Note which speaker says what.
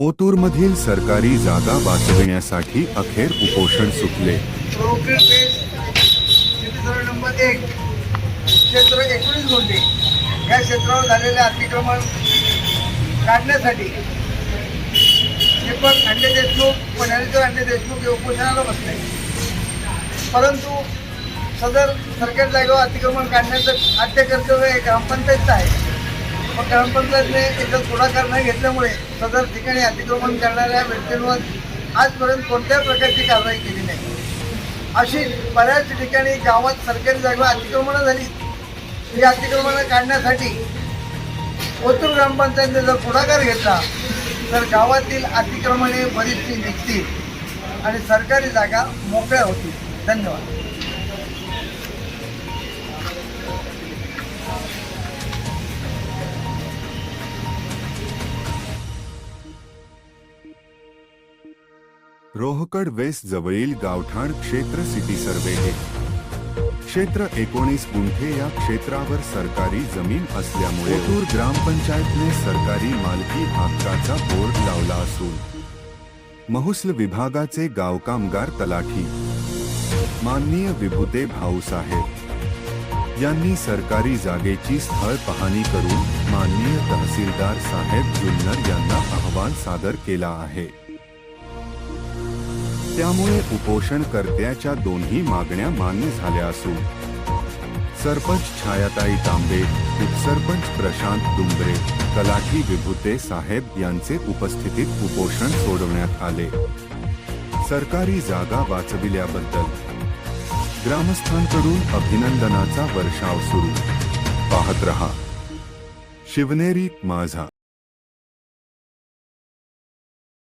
Speaker 1: ओतूरमधील सरकारी जागा वाचविण्यासाठी अखेर उपोषण सुटले.
Speaker 2: नंबर एक क्षेत्र एकोणीस गुंठे या क्षेत्रावर झालेले अतिक्रमण काढण्यासाठी दीपक अंडे देशमुख व ज्ञानेश्वर अंडे देशमुख हे उपोषणाला बसले परंतु सदर सरकारी जागेवर अतिक्रमण काढण्याचं आद्य कर्तव्य हे ग्रामपंचायतचं आहे. मग ग्रामपंचायतने याचा पुढाकार न घेतल्यामुळे सदर ठिकाणी अतिक्रमण करणाऱ्या व्यक्तींवर आजपर्यंत कोणत्याही प्रकारची कारवाई केली नाही. अशी बऱ्याच ठिकाणी गावात सरकारी जागेवर अतिक्रमणं झाली. ही अतिक्रमणं काढण्यासाठी ओतूर ग्रामपंचायतीने जर पुढाकार घेतला तर गावातील अतिक्रमणे बरीचशी निघतील आणि सरकारी जागा मोकळ्या होतील. धन्यवाद.
Speaker 1: रोहकड वेस्ट जवळील गावठाण क्षेत्र सिटी सर्वे हे. क्षेत्र एकोणीस गुंठे या क्षेत्रावर सरकारी जमीन असल्यामुळे ओतूर ग्रामपंचायतने सरकारी मालकी हक्काचा बोर्ड लावला असून महसूल विभागाचे गाव कामगार तलाठी. माननीय विभूते भाऊसाहेब यांनी सरकारी जागेची स्थळ पाहणी करून माननीय तहसीलदार साहेब जुन्नर यांना अहवाल सादर केला आहे. त्यामुळे उपोषणकर्त्याच्या दोन्ही मागण्या मान्य झाल्या असून सरपंच छायाताई तांबे उपसरपंच प्रशांत डुंबरे तलाठी विभूते साहेब यांचे उपस्थितीत उपोषण सोडवण्यात आले. सरकारी जागा वाचविल्याबद्दल ग्रामस्थांकडून अभिनंदनाचा वर्षाव सुरू. पाहत रहा. शिवनेरी माझा.